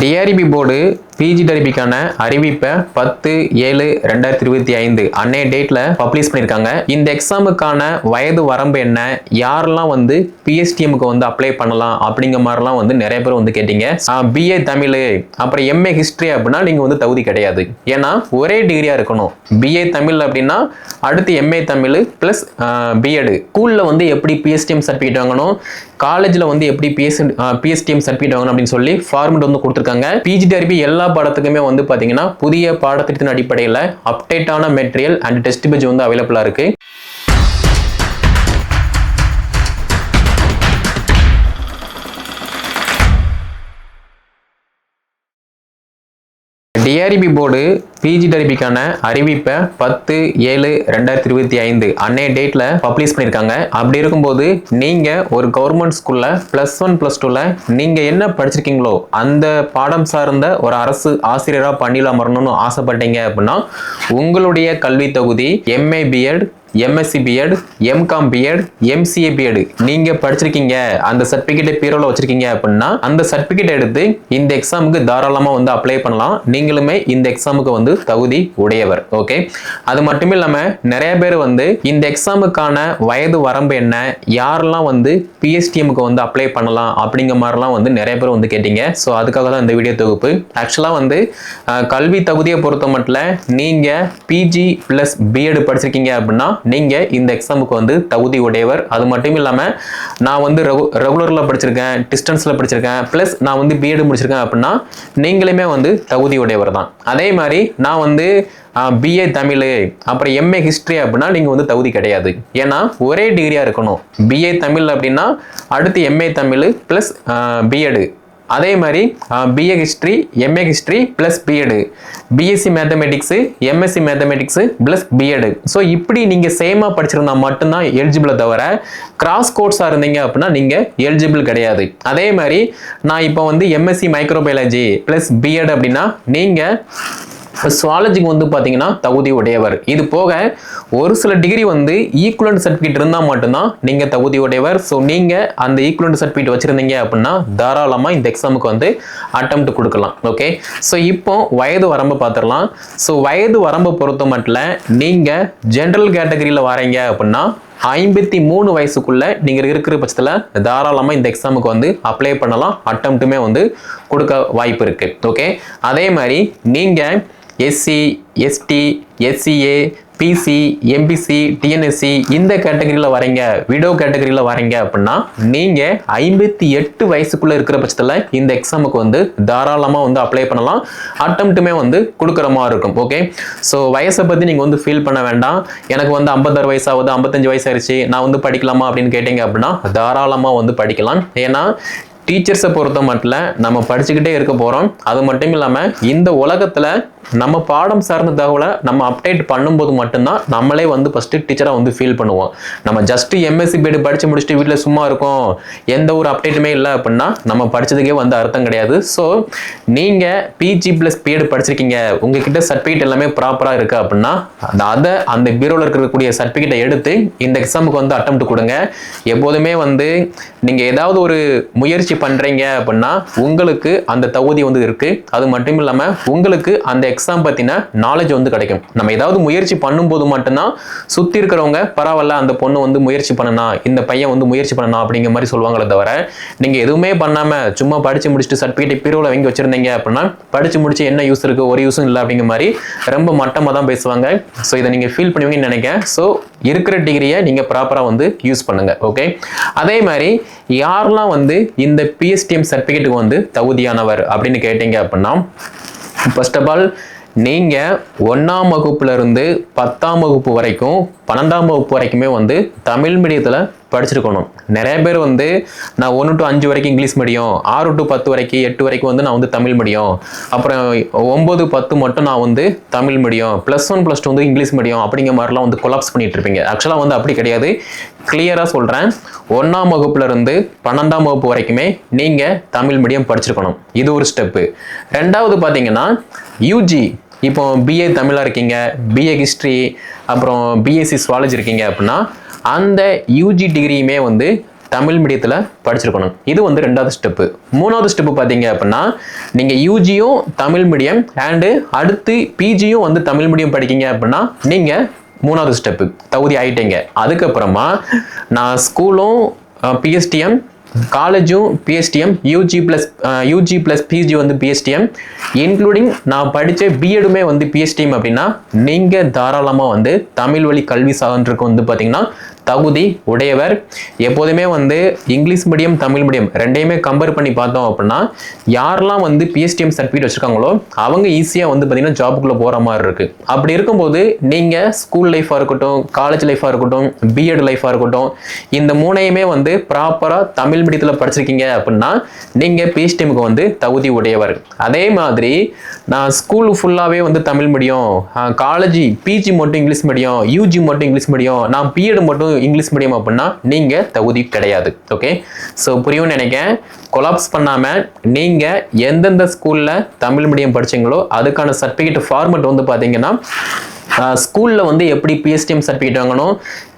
TRP board PG டெரிபிக்கான அறிவிப்பை பத்து ஏழு ரெண்டாயிரத்தி இருபத்தி ஐந்து அன்னைய டேட்ல பப்ளிஷ் பண்ணியிருக்காங்க இந்த எக்ஸாமுக்கான வயது வரம்பு என்ன? யாரெல்லாம் வந்து பிஎஸ்டிஎம்க்கு வந்து அப்ளை பண்ணலாம் அப்படிங்கிற மாதிரிலாம் வந்து நிறைய பேர் வந்து கேட்டீங்க. பிஏ தமிழ் அப்புறம் எம்ஏ ஹிஸ்ட்ரி அப்படின்னா நீங்கள் வந்து தகுதி கிடையாது. ஏன்னா ஒரே டிகிரியாக இருக்கணும். பிஏ தமிழ் அப்படின்னா அடுத்து எம்ஏ தமிழ் ப்ளஸ் பிஎட் ஸ்கூலில் வந்து எப்படி பிஎஸ்டிஎம் சர்டிஃபிகேட் வாங்கணும்? காலேஜில் வந்து எப்படி பிஎஸ் பிஎஸ்டிஎம் சர்டிஃபிகேட் வாங்கணும் அப்படின்னு சொல்லி ஃபார்மெட் வந்து கொடுத்துருக்காங்க. பிஜிடிஆர்பி எல்லா பாடத்துக்குமே வந்து பார்த்தீங்கன்னா புதிய பாடத்திட்டத்தின் அடிப்படையில் அப்டேட்டான மெட்டீரியல் அண்ட் டெஸ்ட் பேஜ் வந்து அவைலபிளாக இருக்கு. டிஆர்பி போர்டு பிஜி டெரிபிக்கான அறிவிப்பை பத்து ஏழு ரெண்டாயிரத்தி இருபத்தி ஐந்து அன்னைய டேட்ல பப்ளிஷ் பண்ணியிருக்காங்க. அப்படி இருக்கும்போது நீங்க ஒரு கவர்மெண்ட் ஸ்கூல்ல பிளஸ் ஒன் பிளஸ் டூல நீங்க என்ன படிச்சிருக்கீங்களோ அந்த பாடம் சார்ந்த ஒரு அரசு ஆசிரியரா பணியில் அமரணும்னு ஆசைப்பட்டீங்க அப்படின்னா உங்களுடைய கல்வி தொகுதி MA BEd MSc BEd MCom BEd MCA BEd நீங்க படிச்சிருக்கீங்க அந்த சர்டிபிகேட்டை பீரோல வச்சிருக்கீங்க அப்படின்னா அந்த சர்டிபிகேட் எடுத்து இந்த எக்ஸாமுக்கு தாராளமா வந்து அப்ளை பண்ணலாம். நீங்களுமே இந்த எக்ஸாமுக்கு வந்து தகுதி உடையவர் ஓகே அது மட்டும் இல்லாம நிறைய பேர் வந்து இந்த எக்ஸாமுக்கான வயது வரம்பு என்ன யாரெல்லாம் வந்து பிஎஸ்டிஎம்க்கு வந்து அப்ளை பண்ணலாம் அப்படிங்கிற மாதிரிலாம் வந்து நிறைய பேர் வந்து கேட்டீங்க. ஸோ அதுக்காக தான் இந்த வீடியோ தொகுப்பு. ஆக்சுவலாக வந்து கல்வி தகுதியை பொறுத்த மட்டும் நீங்கள் பிஜி ப்ளஸ் பிஎட் படிச்சிருக்கீங்க அப்படின்னா நீங்கள் இந்த எக்ஸாமுக்கு வந்து தகுதி உடையவர். அது மட்டும் இல்லாமல் நான் வந்து ரெகு ரெகுலரில் படிச்சிருக்கேன் டிஸ்டன்ஸில் படிச்சிருக்கேன் ப்ளஸ் நான் வந்து பிஎட் முடிச்சிருக்கேன் அப்படின்னா நீங்களுமே வந்து தகுதி உடையவர் தான். அதே மாதிரி நான் வந்து பிஏ தமிழ் அப்புறம் எம்ஏ ஹிஸ்ட்ரி அப்படின்னா நீங்கள் வந்து தகுதி கிடையாது. ஏன்னா ஒரே டிகிரியாக இருக்கணும். பிஏ தமிழ் அப்படின்னா அடுத்து எம்ஏ தமிழ் ப்ளஸ் பிஎடு அதே மாதிரி BA history MA history plus BEd BSc mathematics MSc mathematics plus BEd so இப்படி நீங்கள் சேமாக படிச்சிருந்தா மட்டும்தான் எலிஜிபிளை தவிர கிராஸ் கோர்ஸாக இருந்தீங்க அப்படின்னா நீங்கள் எலிஜிபிள் கிடையாது. அதே மாதிரி நான் இப்போ வந்து எம்எஸ்சி மைக்ரோபயாலஜி ப்ளஸ் பிஎட் அப்படின்னா நீங்கள் சுவாலஜிக்கு வந்து பார்த்தீங்கன்னா தகுதி உடையவர். இது போக ஒரு சில டிகிரி வந்து ஈக்குவலன்ட் சர்டிஃபிகேட் இருந்தால் மட்டும்தான் நீங்கள் தகுதி உடையவர். ஸோ நீங்கள் அந்த ஈக்குவலண்ட் சர்டிஃபிகேட் வச்சுருந்தீங்க அப்படின்னா தாராளமாக இந்த எக்ஸாமுக்கு வந்து அட்டம் கொடுக்கலாம். ஓகே ஸோ இப்போ வயது வரம்பு பார்த்துடலாம் ஸோ வயது வரம்பை பொறுத்த மட்டும் நீங்கள் ஜென்ரல் கேட்டகரியில் வரீங்க அப்படின்னா ஐம்பத்தி மூணு வயசுக்குள்ள நீங்கள் இருக்கிற பட்சத்தில் தாராளமாக இந்த எக்ஸாமுக்கு வந்து அப்ளை பண்ணலாம். அட்டம்ப்ட்டுமே வந்து கொடுக்க வாய்ப்பு இருக்குது ஓகே அதே மாதிரி நீங்கள் SC ST SCA BC MBC TNSC இந்த கேட்டகரியில் வரீங்க விடோ கேட்டகரியில் வரீங்க அப்படின்னா நீங்கள் ஐம்பத்தி எட்டு வயசுக்குள்ளே இருக்கிற பட்சத்தில் இந்த எக்ஸாமுக்கு வந்து தாராளமாக வந்து அப்ளை பண்ணலாம். அட்டம்ப்ட்டுமே வந்து கொடுக்குற மாதிரி இருக்கும் ஓகே ஸோ வயசை பற்றி நீங்கள் வந்து ஃபீல் பண்ண வேண்டாம். எனக்கு வந்து ஐம்பத்தாறு வயசாகுது ஐம்பத்தஞ்சு வயசாயிருச்சு நான் வந்து படிக்கலாமா அப்படின்னு கேட்டிங்க அப்படின்னா தாராளமாக வந்து படிக்கலாம். ஏன்னா டீச்சர்ஸை பொறுத்த மட்டும் நம்ம படிச்சுக்கிட்டே இருக்க போகிறோம் அது மட்டும் இல்லாமல் இந்த உலகத்தில் நம்ம பாடம் சார்ந்த தகவலை நம்ம அப்டேட் பண்ணும்போது மட்டும்தான் நம்மளே வந்து ஃபஸ்ட்டு டீச்சராக வந்து ஃபீல் பண்ணுவோம். நம்ம ஜஸ்ட்டு எம்எஸ்சி பிஎட் படித்து முடிச்சுட்டு வீட்டில் சும்மா இருக்கோம். எந்த ஒரு அப்டேட்டுமே இல்லை அப்படின்னா நம்ம படித்ததுக்கே வந்து அர்த்தம் கிடையாது. ஸோ நீங்கள் பிஜி ப்ளஸ் பிஎட் படிச்சிருக்கீங்க. உங்ககிட்ட சர்டிஃபிகேட் எல்லாமே ப்ராப்பராக இருக்குது அப்படின்னா அந்த- அதை அந்த பீரோவில் இருக்கக்கூடிய சர்டிஃபிகேட்டை எடுத்து இந்த எக்ஸாமுக்கு வந்து அட்டம் கொடுங்க. எப்போதுமே வந்து நீங்கள் ஏதாவது ஒரு முயற்சி பண்ணுறீங்க அப்படின்னா உங்களுக்கு அந்த தகுதி வந்து இருக்குது அது மட்டும் இல்லாமல் உங்களுக்கு அந்த எக்ஸாம் பற்றின நாலேஜ் வந்து கிடைக்கும். நம்ம ஏதாவது முயற்சி பண்ணும்போது மட்டும்தான் சுற்றி இருக்கிறவங்க பரவாயில்ல அந்த பொண்ணு வந்து முயற்சி பண்ணனா இந்த பையன் வந்து முயற்சி பண்ணனா அப்படிங்கிற மாதிரி சொல்லுவாங்களே தவிர நீங்கள் எதுவுமே பண்ணாமல் சும்மா படித்து முடிச்சுட்டு சர்டிஃபிகேட் பீரோவில் வாங்கி வச்சுருந்தீங்க அப்படின்னா படித்து முடிச்சு என்ன யூஸ் இருக்குது ஒரு யூஸும் இல்லை அப்படிங்கிற மாதிரி ரொம்ப மட்டமாக தான் பேசுவாங்க. ஸோ இதை நீங்கள் ஃபீல் பண்ணுவீங்கன்னு நினைக்கிறேன். ஸோ இருக்கிற டிகிரியை நீங்கள் ப்ராப்பராக வந்து யூஸ் பண்ணுங்கள் ஓகே அதே மாதிரி யாரெல்லாம் வந்து இந்த பிஎஸ்டிஎம் சர்டிஃபிகேட்டுக்கு வந்து தகுதியானவர் அப்படின்னு கேட்டீங்க அப்படின்னா ஃபர்ஸ்ட் ஆஃப் ஆல் நீங்கள் ஒன்றாம் வகுப்புலேருந்து பத்தாம் வகுப்பு வரைக்கும் பன்னெண்டாம் வகுப்பு வரைக்குமே வந்து தமிழ் மீடியத்தில் படிச்சிருக்கணும். நிறைய பேர் வந்து நான் ஒன்று டு அஞ்சு வரைக்கும் இங்கிலீஷ் மீடியம் ஆறு டு பத்து வரைக்கும் எட்டு வரைக்கும் வந்து நான் வந்து தமிழ் மீடியம் அப்புறம் ஒம்பது பத்து மட்டும் நான் வந்து Tamil medium plus one plus two வந்து இங்கிலீஷ் மீடியம் அப்படிங்கிற மாதிரிலாம் வந்து கொலாப்ஸ் பண்ணிட்டு இருப்பீங்க. ஆக்சுவலாக வந்து அப்படி கிடையாது. கிளியராக சொல்கிறேன் ஒன்றாம் வகுப்புலேருந்து பன்னெண்டாம் வகுப்பு வரைக்குமே நீங்கள் தமிழ் மீடியம் படிச்சிருக்கணும். இது ஒரு ஸ்டெப்பு ரெண்டாவது பார்த்தீங்கன்னா யூஜி இப்போ பிஏ தமிழாக இருக்கீங்க பிஏ ஹிஸ்ட்ரி அப்புறம் பிஎஸ்சி சுவாலஜி இருக்கீங்க அப்படின்னா அந்த யூஜி டிகிரியுமே வந்து தமிழ் மீடியத்தில் படிச்சிருக்கணும். இது வந்து ரெண்டாவது ஸ்டெப்பு மூணாவது ஸ்டெப்பு பார்த்தீங்க அப்படின்னா நீங்கள் யூஜியும் தமிழ் மீடியம் அண்டு அடுத்து பிஜியும் வந்து தமிழ் மீடியம் படிக்கீங்க அப்படின்னா நீங்கள் மூணாவது ஸ்டெப்பு தகுதி ஆயிட்டீங்க. அதுக்கப்புறமா நான் ஸ்கூலும் பிஎஸ்டிஎம் காலேஜும் PSTM UG plus UG plus PG வந்து பிஎஸ்டிஎம் இன்க்ளூடிங் நான் படித்த பிஎடுமே வந்து பிஎஸ்டிஎம் அப்படின்னா நீங்கள் தாராளமாக வந்து தமிழ் வழி கல்வி சான்றுக்கு வந்து பார்த்தீங்கன்னா தகுதி உடையவர். எப்போதுமே வந்து இங்கிலீஷ் மீடியம் தமிழ் மீடியம் ரெண்டையுமே கம்பேர் பண்ணி பார்த்தோம் அப்படின்னா யாரெல்லாம் வந்து பிஎஸ்டிஎம் சர்டிஃபிகேட் வச்சுருக்காங்களோ அவங்க ஈஸியாக வந்து பார்த்திங்கன்னா ஜாபுக்குள்ளே போகிற மாதிரி இருக்குது அப்படி இருக்கும்போது நீங்கள் ஸ்கூல் லைஃபாக இருக்கட்டும் காலேஜ் லைஃபாக இருக்கட்டும் பிஎட் லைஃபாக இருக்கட்டும் இந்த மூணையுமே வந்து ப்ராப்பராக தமிழ் மீடியத்தில் படிச்சிருக்கீங்க அப்படின்னா நீங்கள் பிஎஸ்டிஎம்க்கு வந்து தகுதி உடையவர். அதே மாதிரி நான் ஸ்கூல் ஃபுல்லாகவே வந்து தமிழ் மீடியம் காலேஜ் பிஜி மட்டும் இங்கிலீஷ் மீடியம் யூஜி மட்டும் இங்கிலீஷ் மீடியம் நான் பிஎட் மட்டும் இங்கிலீஷ் மீடியம் அப்படின்னா நீங்கள் தகுதி கிடையாது. ஓகே ஸோ புரியும்னு நினைக்கிறேன். கொலாப்ஸ் பண்ணாமல் நீங்கள் எந்தெந்த ஸ்கூலில் தமிழ் மீடியம் படிச்சீங்களோ அதுக்கான சர்டிஃபிகேட் ஃபார்மெட் வந்து பார்த்தீங்கன்னா ஸ்கூலில் வந்து எப்படி பிஎஸ்டிஎம் சர்டிஃபிகேட் வாங்கணும்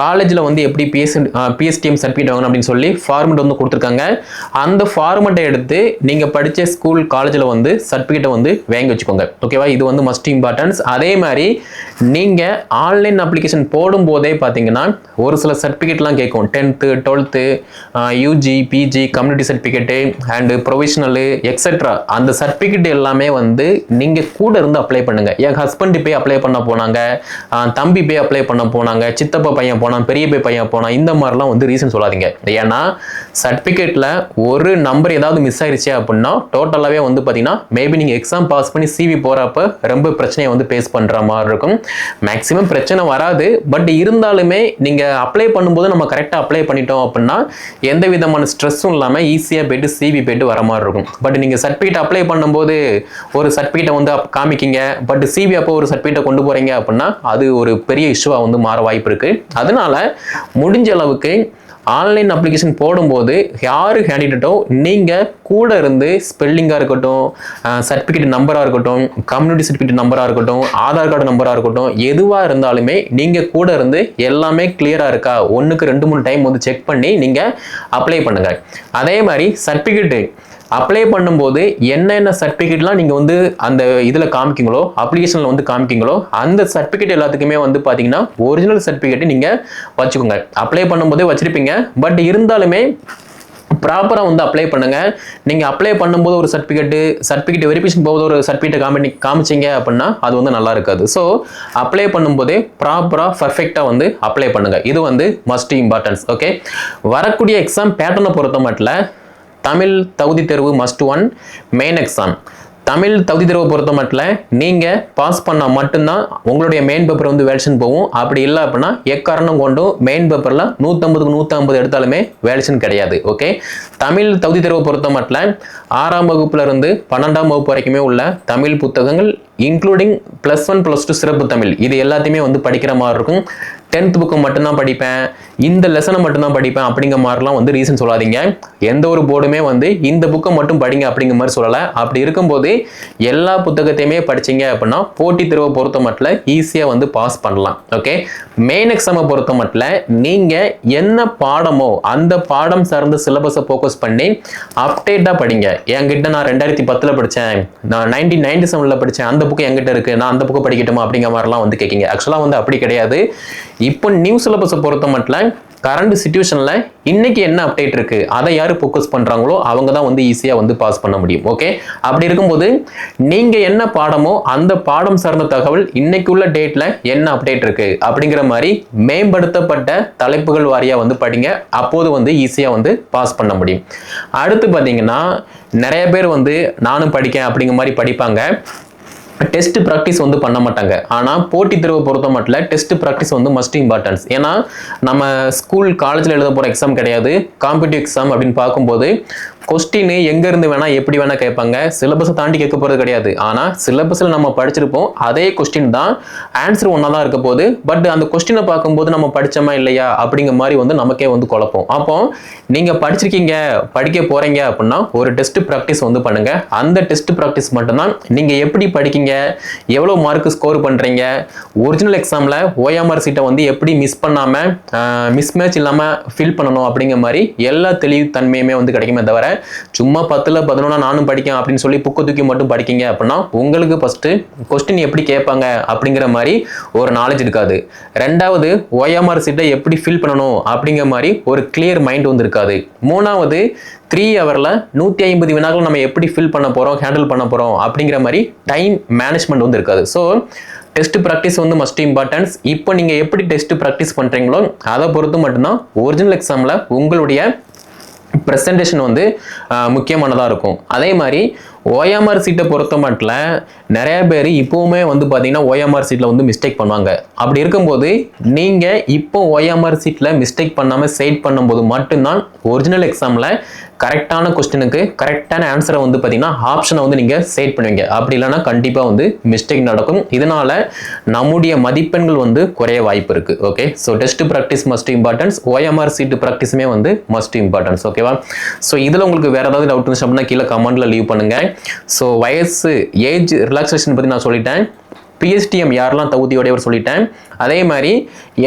காலேஜில் வந்து எப்படி பிஎஸ் பிஎஸ்டிஎம் சர்டிஃபிகேட் வாங்கணும் அப்படின்னு சொல்லி ஃபார்மெட் வந்து கொடுத்துருக்காங்க. அந்த ஃபார்மெட்டை எடுத்து நீங்கள் படித்த ஸ்கூல் காலேஜில் வந்து சர்டிஃபிகேட்டை வந்து வாங்கி வச்சுக்கோங்க. ஓகேவா இது வந்து மஸ்ட் இம்பார்ட்டன்ஸ் அதே மாதிரி நீங்கள் ஆன்லைன் அப்ளிகேஷன் போடும்போதே பார்த்தீங்கன்னா ஒரு சில சர்டிஃபிகேட்லாம் கேட்கும். Tenth twelfth UG PG community certificate and provisional etcetera அந்த சர்டிஃபிகேட் எல்லாமே வந்து நீங்கள் கூட இருந்து அப்ளை பண்ணுங்கள் என் ஹஸ்பண்ட் போய் அப்ளை பண்ண போனாங்க. போனாங்க. தம்பி போய் அப்ளை பண்ண போனாங்க சித்தப்பா பையன் போனான் பெரிய போய் பையன் போனான் இந்த மாதிரிலாம் வந்து ரீசன் சொல்லாதீங்க. ஏன்னா சர்டிஃபிகேட்டில் ஒரு நம்பர் ஏதாவது மிஸ் ஆயிடுச்சு அப்படின்னா டோட்டலாகவே வந்து பார்த்தீங்கன்னா மேபி நீங்கள் எக்ஸாம் பாஸ் பண்ணி சிவி போகிறப்ப ரொம்ப பிரச்சனையை வந்து ஃபேஸ் பண்ணுற மாதிரி இருக்கும். மேக்ஸிமம் பிரச்சனை வராது. பட் இருந்தாலுமே நீங்கள் அப்ளை பண்ணும்போது நம்ம கரெக்டாக அப்ளை பண்ணிட்டோம் அப்படின்னா எந்த விதமான ஸ்ட்ரெஸ்ஸும் இல்லாமல் ஈஸியாக போயிட்டு சிவி போயிட்டு வர மாதிரி இருக்கும். பட் நீங்கள் சர்டிஃபிகேட் அப்ளை பண்ணும்போது ஒரு சர்டிஃபிகேட்டை வந்து காமிக்கிங்க. பட் சிவி அப்போ ஒரு சர்டிஃபிகேட்டை கொண்டு போகிறீங்க அப்படின்னா அது ஒரு பெரிய இஷ்யூவாக வந்து மாற வாய்ப்பு இருக்குது அதனால முடிஞ்ச அளவுக்கு ஆன்லைன் அப்ளிகேஷன் போடும்போது யார் கேண்டிடேட்டோ நீங்கள் கூட இருந்து ஸ்பெல்லிங்காக இருக்கட்டும் சர்டிஃபிகேட் நம்பராக இருக்கட்டும் கம்யூனிட்டி சர்டிஃபிகேட் நம்பராக இருக்கட்டும் ஆதார் கார்டு நம்பராக இருக்கட்டும் எதுவாக இருந்தாலுமே நீங்கள் கூட இருந்து எல்லாமே கிளியராக இருக்கா? ஒன்றுக்கு ரெண்டு மூணு டைம் வந்து செக் பண்ணி நீங்கள் அப்ளை பண்ணுங்கள் அதே மாதிரி சர்டிஃபிகேட்டு அப்ளை பண்ணும்போது என்னென்ன சர்டிஃபிகேட்லாம் நீங்கள் வந்து அந்த இதில் காமிக்கிங்களோ அப்ளிகேஷனில் வந்து காமிக்கிங்களோ அந்த சர்டிஃபிகேட் எல்லாத்துக்குமே வந்து பார்த்தீங்கன்னா ஒரிஜினல் சர்டிஃபிகேட் நீங்கள் வச்சுக்கோங்க. அப்ளை பண்ணும்போதே வச்சுருப்பீங்க. பட் இருந்தாலுமே ப்ராப்பராக வந்து அப்ளை பண்ணுங்கள் நீங்கள் அப்ளை பண்ணும்போது ஒரு சர்டிஃபிகேட்டு சர்டிஃபிகேட் வெரிஃபிகேஷன் போகும்போது ஒரு சர்டிஃபிகேட் காமி காமிச்சிங்க அப்படின்னா அது வந்து நல்லா இருக்காது. ஸோ அப்ளை பண்ணும்போதே ப்ராப்பராக பர்ஃபெக்டாக வந்து அப்ளை பண்ணுங்கள் இது வந்து மஸ்ட் இம்பார்ட்டன்ஸ் ஓகே வரக்கூடிய எக்ஸாம் பேட்டர்னை பொறுத்த மட்டும் தமிழ் தகுதி தேர்வு must one main exam Tamil தகுதி தேர்வை பொறுத்த மட்டும் நீங்கள் பாஸ் பண்ணால் மட்டும்தான் உங்களுடைய மெயின் பேப்பர் வந்து வேல்ஷன் போகும். அப்படி இல்லை அப்படின்னா எக்காரணம் கொண்டும் மெயின் பேப்பரில் நூற்றம்பதுக்கு நூற்றம்பது எடுத்தாலுமே வேல்ஷன் கிடையாது ஓகே தமிழ் தகுதி தேர்வை பொறுத்த மட்டும் ஆறாம் வகுப்புலேருந்து பன்னெண்டாம் வகுப்பு வரைக்குமே உள்ள தமிழ் புத்தகங்கள் including plus one plus two சிறப்பு தமிழ். இது எல்லாத்தையுமே வந்து படிக்கிற மாதிரி இருக்கும். டென்த் புக்கு மட்டும்தான் படிப்பேன். இந்த லெசனை மட்டும்தான் படிப்பேன் அப்படிங்கிற மாதிரிலாம் வந்து ரீசன் சொல்லாதீங்க. எந்த ஒரு போர்டுமே வந்து இந்த புக்கை மட்டும் படிங்க அப்படிங்கிற மாதிரி சொல்லலை. அப்படி இருக்கும்போது எல்லா புத்தகத்தையுமே படிச்சீங்க அப்படின்னா போட்டித் தேர்வை பொறுத்த மட்டும் ஈஸியாக வந்து பாஸ் பண்ணலாம். ஓகே மெயின் எக்ஸாமை பொறுத்த மட்டும் நீங்கள் என்ன பாடமோ அந்த பாடம் சார்ந்த சிலபஸை ஃபோக்கஸ் பண்ணி அப்டேட்டாக படிங்க. என்கிட்ட நான் ரெண்டாயிரத்தி பத்தில் படித்தேன் நான் நைன்டீன் நைன்டி செவனில் படித்தேன் அந்த புக்கு என்கிட்ட இருக்குது நான் அந்த புக்கை படிக்கட்டுமா அப்படிங்கிற மாதிரிலாம் வந்து கேட்கிங்க ஆக்சுவலாக வந்து அப்படி கிடையாது. இப்போ நியூ சிலபஸை பொறுத்த மட்டும் கரண்ட் சுச்சுவேஷனில் இன்னைக்கு என்ன அப்டேட் இருக்கு? அதை யார் ஃபோக்கஸ் பண்ணுறாங்களோ அவங்க தான் வந்து ஈஸியாக வந்து பாஸ் பண்ண முடியும். ஓகே அப்படி இருக்கும்போது நீங்கள் என்ன பாடமோ அந்த பாடம் சார்ந்த தகவல் இன்னைக்கு உள்ள டேட்டில் என்ன அப்டேட் இருக்கு? அப்படிங்கிற மாதிரி மேம்படுத்தப்பட்ட தலைப்புகள் வாரியாக வந்து படிங்க. அப்போது வந்து ஈஸியாக வந்து பாஸ் பண்ண முடியும். அடுத்து பார்த்தீங்கன்னா நிறைய பேர் வந்து நானும் படிக்கேன் அப்படிங்கிற மாதிரி படிப்பாங்க. டெஸ்ட் ப்ராக்டிஸ் வந்து பண்ண மாட்டாங்க. ஆனால் போட்டித் தேர்வை பொறுத்த மட்டும் டெஸ்ட் ப்ராக்டிஸ் வந்து மஸ்ட் இம்பார்ட்டன்ஸ் ஏன்னா நம்ம ஸ்கூல் காலேஜில் எழுத போகிற எக்ஸாம் கிடையாது. காம்படிட்டிவ் எக்ஸாம் அப்படின்னு பார்க்கும்போது கொஸ்டின் எங்கேருந்து வேணால் எப்படி வேணால் கேட்பாங்க. சிலபஸை தாண்டி கேட்க போகிறது கிடையாது. ஆனால் சிலபஸில் நம்ம படிச்சிருப்போம். அதே கொஸ்டின் தான் ஆன்சர் ஒன்றா தான் இருக்க போது பட் அந்த கொஸ்டினை பார்க்கும்போது நம்ம படித்தோமா இல்லையா அப்படிங்கிற மாதிரி வந்து நமக்கே வந்து குழப்பம். அப்போ நீங்கள் படிச்சிருக்கீங்க படிக்க போகிறீங்க அப்படின்னா ஒரு டெஸ்ட் ப்ராக்டிஸ் வந்து பண்ணுங்கள் அந்த டெஸ்ட் ப்ராக்டிஸ் மட்டும்தான் நீங்கள் எப்படி படிக்கீங்க எவ்வளோ மார்க் ஸ்கோர் பண்ணுறீங்க ஒரிஜினல் எக்ஸாமில் ஓஎம்ஆர் சீட்டை வந்து எப்படி மிஸ் பண்ணாமல் மிஸ் மேட்ச் இல்லாமல் ஃபில் பண்ணணும் அப்படிங்கிற மாதிரி எல்லா தெளிவு தன்மையுமே வந்து கிடைக்குமே தவிர சும்மா பத்தில் பதினொன்னா நானும் படிக்கேன் அப்படின்னு சொல்லி புக்கு தூக்கி மட்டும் படிக்கீங்க அப்படின்னா உங்களுக்கு ஃபஸ்ட்டு கொஸ்டின் எப்படி கேட்பாங்க அப்படிங்கிற மாதிரி ஒரு நாலேஜ் இருக்காது. ரெண்டாவது ஓஎம்ஆர் சீட்டை எப்படி ஃபில் பண்ணணும் அப்படிங்கிற மாதிரி ஒரு கிளியர் மைண்ட் வந்து இருக்காது மூணாவது த்ரீ ஹவரில் நூற்றி ஐம்பது வினாக்கள் நம்ம எப்படி ஃபில் பண்ண போகிறோம் ஹேண்டில் பண்ண போகிறோம் அப்படிங்கிற மாதிரி டைம் மேனேஜ்மெண்ட் வந்து இருக்காது ஸோ டெஸ்ட் ப்ராக்டிஸ் வந்து மஸ்ட் இம்பார்ட்டன்ஸ் இப்போ நீங்கள் எப்படி டெஸ்ட் ப்ராக்டிஸ் பண்ணுறீங்களோ அதை பொறுத்து மட்டும்தான் ஒரிஜினல் எக்ஸாமில் உங்களுடைய ப்ரெசன்டேஷன் வந்து முக்கியமானதாக இருக்கும். அதே மாதிரி ஓஎம்ஆர் சீட்டை பொறுத்த மட்டும் நிறைய பேர் இப்போவுமே வந்து பார்த்தீங்கன்னா ஓஎம்ஆர் சீட்டில் வந்து மிஸ்டேக் பண்ணுவாங்க. அப்படி இருக்கும்போது நீங்கள் இப்போ ஓஎம்ஆர் சீட்டில் மிஸ்டேக் பண்ணாமல் சைட் பண்ணும்போது மட்டும்தான் ஒரிஜினல் எக்ஸாமில் கரெக்டான கொஸ்டினுக்கு கரெக்டான ஆன்சரை வந்து பார்த்தீங்கன்னா ஆப்ஷனை வந்து நீங்கள் சைட் பண்ணுவீங்க. அப்படி இல்லைன்னா கண்டிப்பாக வந்து மிஸ்டேக் நடக்கும். இதனால் நம்முடைய மதிப்பெண்கள் வந்து குறைய வாய்ப்பு இருக்குது okay so test practice must importance OMR sheet ப்ராக்டிஸுமே வந்து மஸ்ட் இம்பார்ட்டன்ஸ் ஓகேவா ஸோ இதில் உங்களுக்கு வேறு ஏதாவது டவுட் இருந்துச்சு அப்படின்னா கீழே கமெண்ட்டில் லீவ் பண்ணுங்கள் ஸோ வயசு ஏஜ் ரிலாக்ஸேஷன் பற்றி நான் சொல்லிட்டேன். பிஎஸ்டிஎம் யாரெல்லாம் தகுதியோடையவர் சொல்லிட்டேன். அதே மாதிரி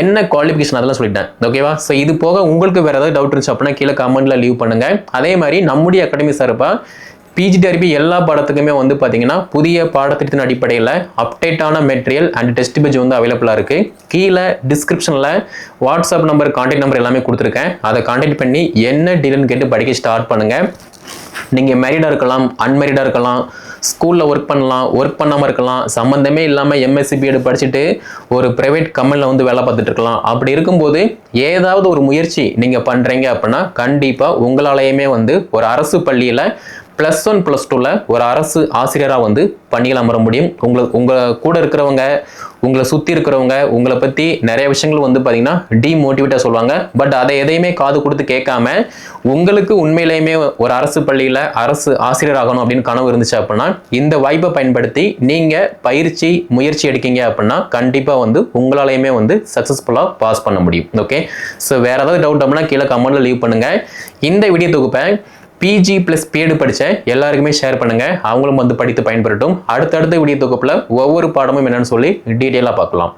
என்ன குவாலிஃபிகேஷன் அதெல்லாம் சொல்லிட்டேன். ஓகேவா ஸோ இது போக உங்களுக்கு வேறு ஏதாவது டவுட் இருந்துச்சு அப்படின்னா கீழே கமெண்ட்டில் லீவ் பண்ணுங்கள் அதே மாதிரி நம்முடைய அகாடமி சார்பாக பிஜிடிஆர்பி எல்லா பாடத்துக்குமே வந்து பார்த்தீங்கன்னா புதிய பாடத்திட்டத்தின் அடிப்படையில் அப்டேட்டான மெட்டீரியல் அண்ட் டெஸ்ட் பேஜ் வந்து அவைலபிளாக இருக்குது கீழே டிஸ்கிரிப்ஷனில் வாட்ஸ்அப் நம்பர் கான்டாக்ட் நம்பர் எல்லாமே கொடுத்துருக்கேன். அதை கான்டாக்ட் பண்ணி என்ன டீல்னு கேட்டு படிக்க ஸ்டார்ட் பண்ணுங்கள் நீங்கள் மேரிடாக இருக்கலாம் அன்மேரிடாக இருக்கலாம் ஸ்கூலில் ஒர்க் பண்ணலாம் ஒர்க் பண்ணாமல் இருக்கலாம் சம்மந்தமே இல்லாமல் எம்எஸ்சி பிஎட் படிச்சுட்டு ஒரு ப்ரைவேட் கம்பெனியில் வந்து வேலை பார்த்துட்டு இருக்கலாம். அப்படி இருக்கும்போது ஏதாவது ஒரு முயற்சி நீங்கள் பண்ணுறீங்க அப்படின்னா கண்டிப்பாக உங்களாலேயுமே வந்து ஒரு அரசு பள்ளியில் ப்ளஸ் ஒன் ப்ளஸ் டூவில் ஒரு அரசு ஆசிரியராக வந்து பணியில் அமர முடியும். உங்களை உங்கள் கூட இருக்கிறவங்க உங்களை சுற்றி இருக்கிறவங்க உங்களை பற்றி நிறைய விஷயங்கள் வந்து பார்த்திங்கன்னா டிமோட்டிவேட்டாக சொல்லுவாங்க. பட் அதை எதையுமே காது கொடுத்து கேட்காம உங்களுக்கு உண்மையிலேயுமே ஒரு அரசு பள்ளியில் அரசு ஆசிரியர் ஆகணும் அப்படின்னு கனவு இருந்துச்சு அப்படின்னா இந்த வாய்ப்பை பயன்படுத்தி நீங்கள் பயிற்சி முயற்சி எடுக்கீங்க அப்படின்னா கண்டிப்பாக வந்து உங்களாலையுமே வந்து சக்ஸஸ்ஃபுல்லாக பாஸ் பண்ண முடியும். ஓகே ஸோ வேறு ஏதாவது டவுட் அப்படின்னா கீழே கமெண்ட்டில் லீவ் பண்ணுங்கள் இந்த வீடியோ தொகுப்பை பிஜி ப்ளஸ் பிஎட் படித்த எல்லாருக்குமே ஷேர் பண்ணுங்கள் அவங்களும் வந்து படித்து பயன்பெறட்டும். அடுத்தடுத்த வீடியோ தொகுப்பில் ஒவ்வொரு பாடமும் என்னன்னு சொல்லி டீட்டெயிலாக பார்க்கலாம்.